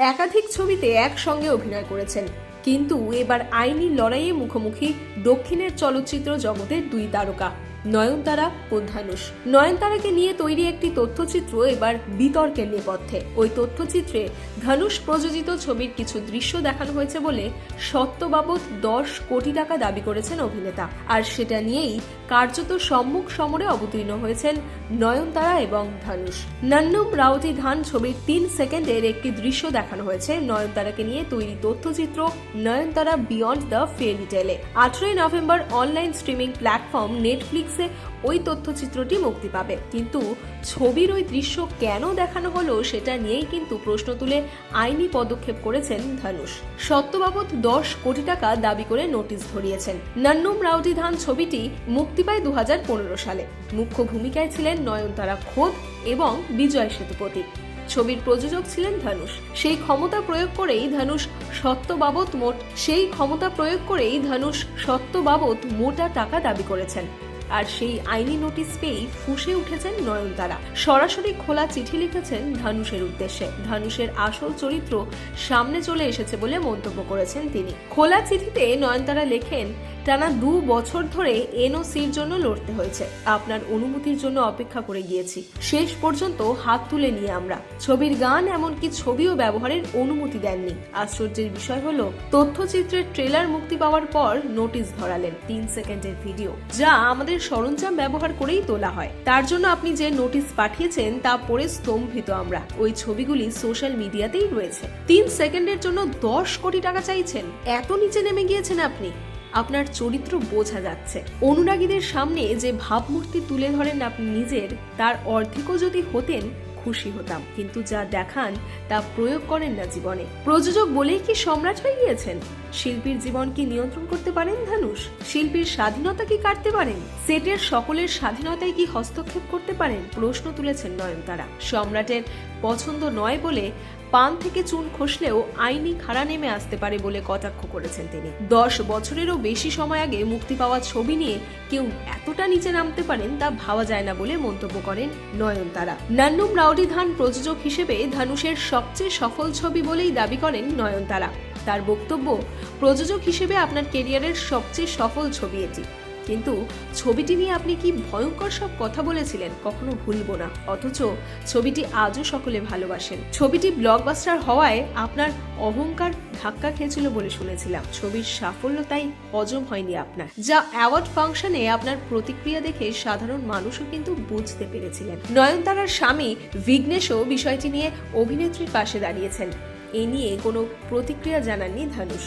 একাধিক ছবিতে একসঙ্গে অভিনয় করেছেন। কিন্তু এবার আইনি লড়াইয়ে মুখোমুখি দক্ষিণের চলচ্চিত্র জগতের দুই তারকা। নয়নতারা ও ধানুষ নয়নতারাকে নিয়ে তৈরি একটি তথ্যচিত্র এবার বিতর্কের নেপথ্যে। ওই তথ্যচিত্রে ধানুষ প্রযোজিত ছবির কিছু দৃশ্য দেখানো হয়েছে বলে সত্যবাবদ দশ কোটি টাকা দাবি করেছেন অভিনেতা। আর সেটা নিয়েই কার্যত সম্মুখ সমরে অবতীর্ণ হয়েছেন নয়নতারা এবং ধানুষ। নান্নুম রাউতি ধান ছবির তিন সেকেন্ডের একটি দৃশ্য দেখানো হয়েছে। নয়নতারাকে নিয়ে তৈরি তথ্যচিত্র নয়নতারা বিয়ন্ড দ্য ফেয়ারি টেলে আঠেরোই নভেম্বর অনলাইন স্ট্রিমিং প্ল্যাটফর্ম নেটফ্লিক্সে ওই তথ্যচিত্রটি মুক্তি পাবে। কিন্তু ছবির ওই দৃশ্য কেন দেখানো হলো সেটা নিয়েই কিন্তু প্রশ্ন তুলে আইনি পদক্ষেপ করেছেন ধানুষ। সত্যবাবদ দশ কোটি টাকা দাবি করে নোটিশ ধরিয়েছেন। নান্নুম রাউটি ধান ছবিটি মুক্তি পায় দু সালে। মুখ্য ভূমিকায় ছিলেন নয়নতারা খোদ এবং বিজয় সেতুপতি। ছবির প্রযোজক ছিলেন ধনুষ। সেই ক্ষমতা প্রয়োগ করেই ধানুষ সত্যবাবদ মোট সেই ক্ষমতা প্রয়োগ করেই ধানুষ সত্যবাবদ মোটা টাকা দাবি করেছেন। আর সেই আইনি নোটিশ পেয়েই ফুসে উঠেছেন নয়নতারা। সরাসরি খোলা চিঠি লিখেছেন ধানুষের উদ্দেশ্যে। ধানুষের আসল চরিত্র সামনে চলে এসেছে বলে মন্তব্য করেছেন তিনি। খোলা চিঠিতে নয়নতারা লেখেন টানা দু বছর ধরে এনওসির জন্য লড়তে হয়েছে। আপনার অনুমতির জন্য অপেক্ষা করে গিয়েছি। শেষ পর্যন্ত হাত তুলে নিয়ে আমরা। ছবির গান এমনকি ছবিও ব্যবহারের অনুমতি দেননি। আশ্চর্যের বিষয় হলো, তথ্যচিত্রের ট্রেলার মুক্তি পাওয়ার পর নোটিশ ধরালেন তিন সেকেন্ডের ভিডিও, যা আমাদের সরঞ্জাম ব্যবহার করেই তোলা হয়। তার জন্য আপনি যে নোটিশ পাঠিয়েছেন, তা পড়ে স্তম্ভিত আমরা। ওই ছবিগুলি সোশ্যাল মিডিয়াতেই রয়েছে। তিন সেকেন্ডের জন্য দশ কোটি টাকা চাইছেন। এত নিচে নেমে গিয়েছেন আপনি। আপনার চরিত্র বোঝা যাচ্ছে। অনুরাগীদের সামনে যে ভাবমূর্তি তুলে ধরেন আপনি নিজের, তার অর্ধেকও যদি হতেন, খুশি হতাম। কিন্তু যা দেখান, তা প্রয়োগ করেন না জীবনে। প্রযোজক বলেই কি সম্রাট হয়ে গিয়েছেন? শিল্পীর জীবন কি নিয়ন্ত্রণ করতে পারেন ধানুষ? শিল্পীর স্বাধীনতা কি কাটতে পারেন? সেটের সকলের স্বাধীনতায় কি হস্তক্ষেপ করতে পারেন? প্রশ্ন তুলেছেন নয়নতারা। সম্রাটের পছন্দ নয় বলে পান থেকে চুন খসলেও আইনি খাড়া নেমে আসতে পারে বলে কটাক্ষ করেছেন তিনি। দশ বছরেরও বেশি সময় আগে মুক্তি পাওয়া ছবি নিয়ে কেউ এতটা নিচে নামতে পারেন তা ভাবা যায় না বলে মন্তব্য করেন নয়নতারা। নান্নুম রাউডি ধান প্রযোজক হিসেবে ধানুষের সবচেয়ে সফল ছবি বলেই দাবি করেন নয়নতারা। তার বক্তব্য, প্রযোজক হিসেবে আপনার কেরিয়ারের সবচেয়ে সফল ছবি এটি। কিন্তু ছবিটি নিয়ে আপনি কি ভয়ঙ্কর সব কথা বলেছিলেন কখনো ভুলব না। অথচ ছবিটি আজও সকলে ভালোবাসেন। ছবিটি ব্লকবাস্টার হওয়ায় আপনার অহংকার ধাক্কা খেয়েছিল বলে শুনেছিলাম। ছবির সাফল্য তাই হজম হয়নি আপনার। যা অ্যাওয়ার্ড ফাংশনে আপনার প্রতিক্রিয়া দেখে সাধারণ মানুষও কিন্তু বুঝতে পেরেছিলেন। নয়নতারার স্বামী বিঘ্নেশও বিষয়টি নিয়ে অভিনেত্রীর পাশে দাঁড়িয়েছেন। এ নিয়ে কোনো প্রতিক্রিয়া জানাননি ধানুষ।